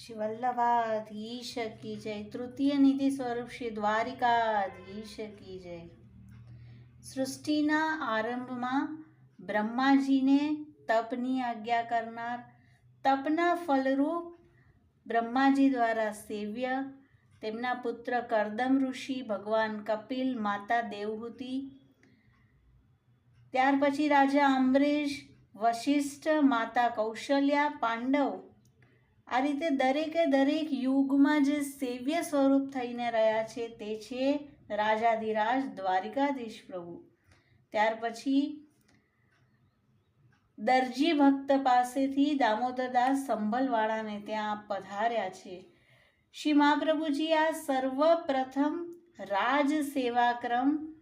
શ્રી વલ્લભાધીશ કી જય તૃતીય નિધિ સ્વરૂપ શ્રી દ્વારિકાધીશ કી જય સૃષ્ટિના આરંભમાં બ્રહ્માજીને તપની આજ્ઞા કરનાર તપના ફલરૂપ બ્રહ્માજી દ્વારા સેવ્ય તેમના પુત્ર કરદમ ઋષિ ભગવાન કપિલ માતા દેવહૂતિ। ત્યાર પછી રાજા અંબરીશ વશિષ્ઠ માતા કૌશલ્યા, પાંડવ આ રીતે દરેકે દરેક યુગમાં જે સેવ્ય સ્વરૂપ થઈને રહ્યા છે તે છે રાજાધિરાજ દ્વારિકાધીશ પ્રભુ. ત્યાર પછી દરજી ભક્ત પાસેથી દામોદરદાસ સંભલવાળાને ત્યાં પધાર્યા છે. શ્રી મહાપ્રભુજી, આ સર્વપ્રથમ રાજ સેવાક્રમ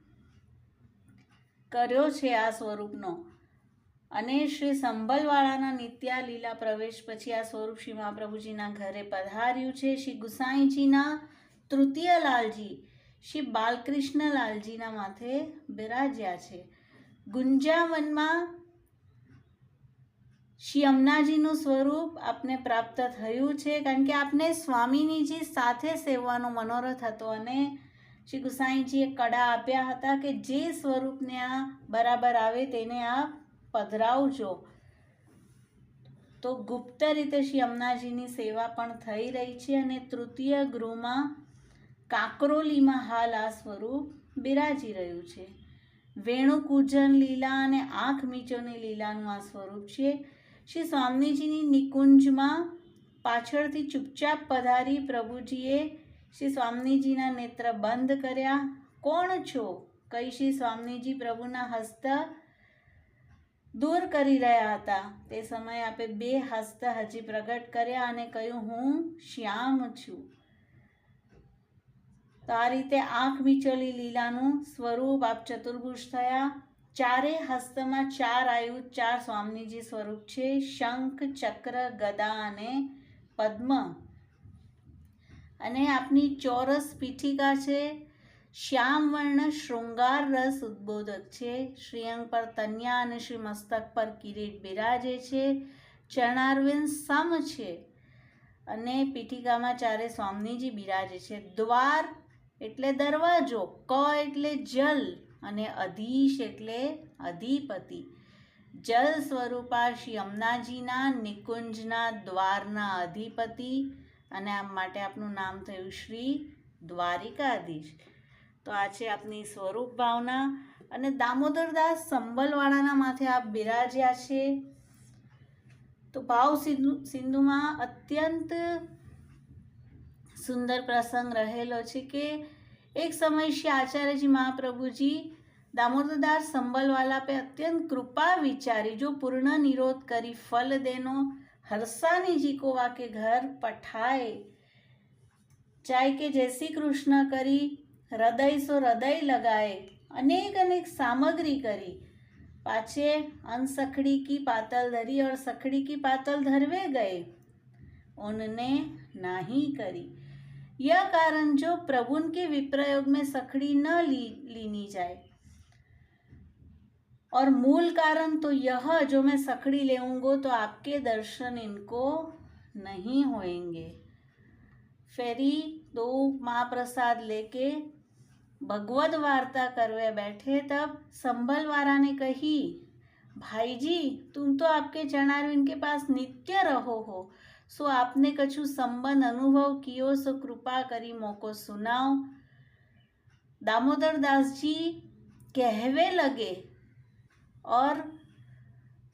કર્યો છે આ સ્વરૂપનો. અને શ્રી સંભલવાળાના નિત્યા લીલા પ્રવેશ પછી આ સ્વરૂપ શ્રી મહાપ્રભુજીના ઘરે પધાર્યું છે. શ્રી ગુસાઈજીના તૃતીય લાલજી શ્રી બાલકૃષ્ણ લાલજીના માથે બિરાજ્યા છે. ગુંજાવનમાં શ્રી અમનાજીનું સ્વરૂપ આપને પ્રાપ્ત થયું છે કારણ કે આપને સ્વામીનીજી સાથે સેવવાનો મનોરથ હતો અને શ્રી ગુસાઈજીએ કડા આપ્યા હતા કે જે સ્વરૂપને આ બરાબર આવે તેને આ પધરાવજો. તો ગુપ્ત રીતે શ્રી અમનાજીની સેવા પણ થઈ રહી છે અને તૃતીય ગૃહમાં કાકરોલીમાં હાલ આ સ્વરૂપ બિરાજી રહ્યું છે. વેણુકૂજન લીલા અને આંખ મીચોની લીલાનું આ સ્વરૂપ છે. શ્રી સ્વામીજીની નિકુંજમાં પાછળથી ચૂપચાપ પધારી પ્રભુજીએ શ્રી સ્વામીજીના નેત્ર બંધ કર્યા. કોણ છો? કઈ શ્રી સ્વામીજી પ્રભુના હસ્ત દૂર કરી રહ્યા હતા. તે સમયે આપે બે હસ્ત હજી પ્રગટ કર્યા અને કહ્યું, હું શ્યામ છું. તો આ રીતે આંખ મીચોલી લીલાનું સ્વરૂપ આપ ચતુર્ભુજ થયા. ચારે હસ્તમાં ચાર આયુ, ચાર સ્વામીજી સ્વરૂપ છે. શંખ, ચક્ર, ગદા અને પદ્મ. અને આપની ચોરસ પીઠિકા છે. શ્યામ વર્ણ શૃંગાર રસ ઉદ્બોધક છે. શ્રીઅંગ પર તન્યા અને શ્રી મસ્તક પર કિરીટ બિરાજે છે. ચરણારવિંદ સમ છે અને પીઠિકામાં ચારે સ્વામીજી બિરાજે છે. દ્વાર એટલે દરવાજો, ક એટલે જલ અને અધીશ એટલે અધિપતિ. જલ સ્વરૂપા શ્રી અમનાજીના, નિકુંજના દ્વારના અધિપતિ અને આમ માટે આપનું નામ થયું શ્રી દ્વારિકાધીશ. તો આ છે આપની સ્વરૂપ ભાવના. અને દામોદરદાસ સંબલવાળાના માથે આપ બિરાજ્યા છે. તો ભાવ સિંધુ, સિંધુમાં અત્યંત સુંદર પ્રસંગ રહેલો છે કે એક સમય શ્રી આચાર્યજી મહાપ્રભુજી દામોદરદાસ સંબલવાલા પે અત્યંત કૃપા વિચારી જો પૂર્ણ નિરોધ કરી ફલ દેનો, હરસાનીજી કો વાકે ઘર પઠાય ચાય કે જય શ્રી કૃષ્ણ કરી હૃદય સો હૃદય લગાએ અનેક અનેક સામગ્રી કરી પાછे अनसखड़ी की पातल धरी और सखड़ी की पातल धरवे गए उनने नाही करी यह कारण जो प्रभु के विप्रयोग में सखड़ी न ली लीनी जाए और मूल कारण तो यह जो मैं सखड़ी लेऊंगो तो आपके दर्शन इनको नहीं होएंगे फेरी दो महाप्रसाद लेके भगवत वार्ता करवे बैठे, तब संभल ने कही भाई जी तुम तो आपके चरणारविंद के पास नित्य रहो हो। सो आपने कछु संबंध अनुभव कियो, सो कृपा करी मोको सुनाओ। दामोदर दास जी कहवे लगे, और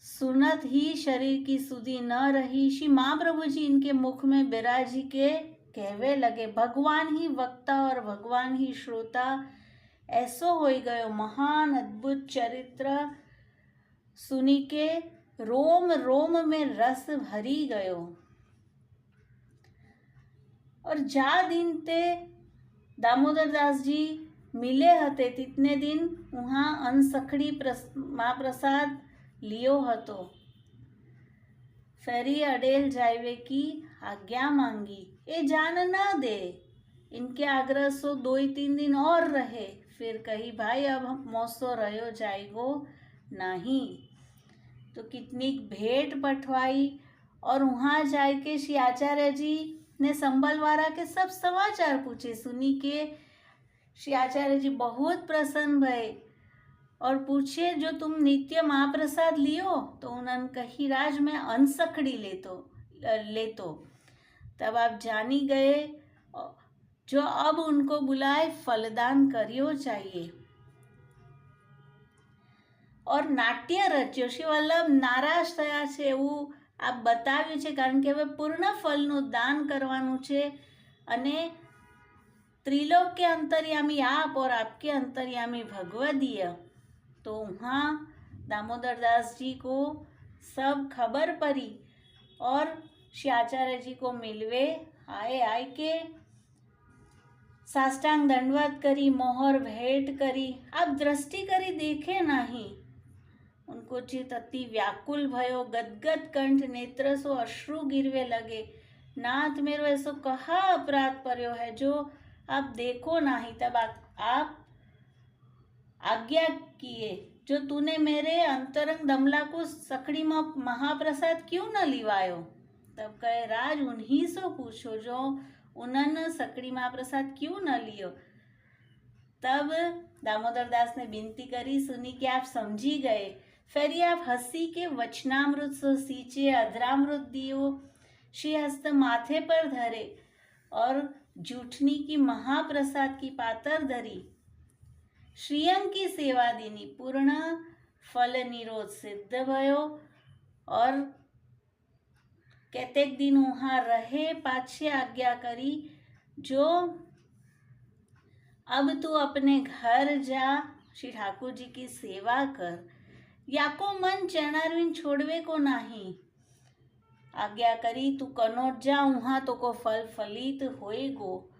सुनत ही शरीर की सुधी न रही। श्री महाप्रभु जी इनके मुख में बिराजी के कहवे लगे, भगवान ही वक्ता और भगवान ही श्रोता, ऐसो हो गयो महान अद्भुत चरित्र सुनी के रोम रोम में रस भरी गयो। और जा दिन ते दामोदर दास जी मिले हते, तितने दिन वहाँ अनसखड़ी प्रस, महाप्रसाद लियो हतो। फेरी अडेल जायवे की आज्ञा मांगी। ये जान ना दे। इनके आग्रह सो दो ही तीन दिन और रहे। फिर कही, भाई, अब मौसो रहो जाएगो नहीं। तो कितनी भेंट पठवाई। और वहाँ जाके श्री आचार्य जी ने संबलवारा के सब समाचार पूछे। सुनी के श्री आचार्य जी बहुत प्रसन्न भये और पूछे जो तुम नित्य महाप्रसाद लियो तो उन्होंने कही राज में अनसकड़ी लेतो लेतो तब आप जानी गए जो अब उनको बुलाए फलदान करियो चाहिए ઓર નાટ્ય રચ્યો શ્રી વલ્લભ નારાજ થયા છે એવું આ બતાવ્યું છે કારણ કે હવે પૂર્ણ ફલનું દાન કરવાનું છે અને त्रिलोक अंतर्यामी आप और आपके अंतर्यामी भगवदीय तो वहाँ दामोदर दास जी को सब खबर पड़ी और श्री आचार्य जी को मिलवे। आए आए के साष्टांग दंडवत करी, मोहर भेंट करी। अब दृष्टि करी देखे नहीं। उनको चित अति व्याकुल भयो। गदगद कंठ नेत्र सो अश्रु गिरवे लगे। नाथ मेरो ऐसो कहा अपराध पर्यो है? जो आप देखो नहीं, तब आप आज्ञा किए, जो तूने मेरे अंतरंग दमला को सकड़ी में महाप्रसाद क्यों न लिवायो? तब कहे, राज, उन्हीं से पूछो जो उन्होंने सकड़ी महाप्रसाद क्यों न लियो? तब दामोदर दास ने विनती करी, सुनी कि आप समझी गए। फिर आप हसी के वचनामृत सो सींचे, अधरामृत दियो श्री हस्त माथे पर धरे और जूठनी की महाप्रसाद की पातर धरी। श्रीयंग की सेवा देनी, पूर्ण फल निरोध सिद्ध भयो और કેતેક दिन वहाँ रहे, पाछे आज्ञा करी, जो, अब तू अपने घर जा, श्री ठाकुर जी की सेवा कर। या को मन चरणारविन छोड़वे को नहीं? आज्ञा करी, तू कनौट जा, वहाँ तो को फल फलित होएगो।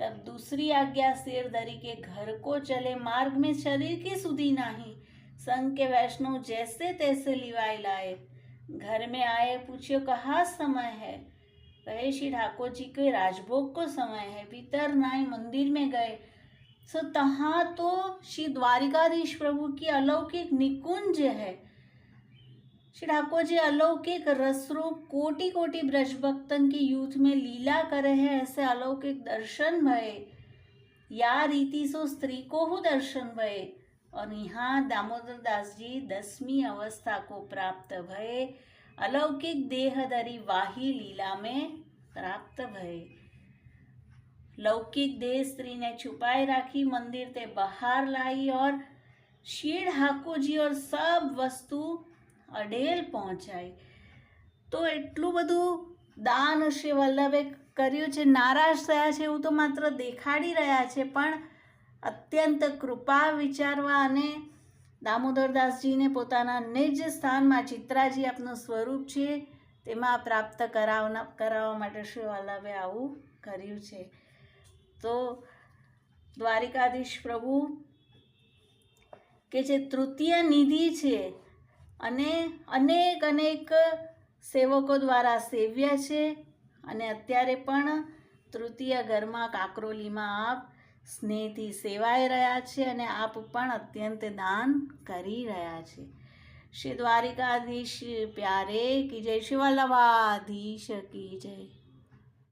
तब दूसरी आज्ञा सिर धरी के घर को चले मार्ग में शरीर की सुधी नहीं। संघ के वैष्णव जैसे तैसे लिवाए लाए। घर में आए पूछियो, कहाँ समय है? कहे, श्री ठाकुर जी के राजभोग को समय है, भीतर नाई मंदिर में गए। सो तहाँ तो श्री द्वारिकाधीश प्रभु की अलौकिक निकुंज है। श्री ठाकुर जी, अलौकिक रसरूप कोटि कोटि ब्रज भक्तन की यूथ में लीला करे हैं, ऐसे अलौकिक दर्शन भये। या रीति सो स्त्री को हु दर्शन भये। और यहाँ दामोदर दास जी दसवीं अवस्था को प्राप्त भये। अलौकिक देहधरी वाही लीला में प्राप्त भये। लौकिक देह स्त्री ने छुपाए राखी, मंदिर ते बाहर लाई और श्री ठाकुर जी और सब वस्तु અડેલ પહોંચાય. તો એટલું બધું દાન શ્રી વલ્લભે કર્યું છે. નારાજ થયા છે એવું તો માત્ર દેખાડી રહ્યા છે, પણ અત્યંત કૃપા વિચારવા અને દામોદરદાસજીને પોતાના નિજ સ્થાનમાં ચિત્રાજી આપનું સ્વરૂપ છે, તેમાં પ્રાપ્ત કરાવના, કરાવવા માટે શ્રી વલ્લભે આવું કર્યું છે. તો દ્વારિકાધીશ પ્રભુ, કે જે તૃતીય નિધિ છે અને અનેક અનેક સેવકો દ્વારા સેવ્યા છે. અને અત્યારે પણ તૃતીય ઘરમાં કાકરોલીમાં આપ સ્નેહથી સેવાઈ રહ્યા છે અને આપ પણ અત્યંત દાન કરી રહ્યા છે. શ્રી દ્વારિકાધીશ પ્યારે, કી જય શિવલ્લભાધીશ કી જય.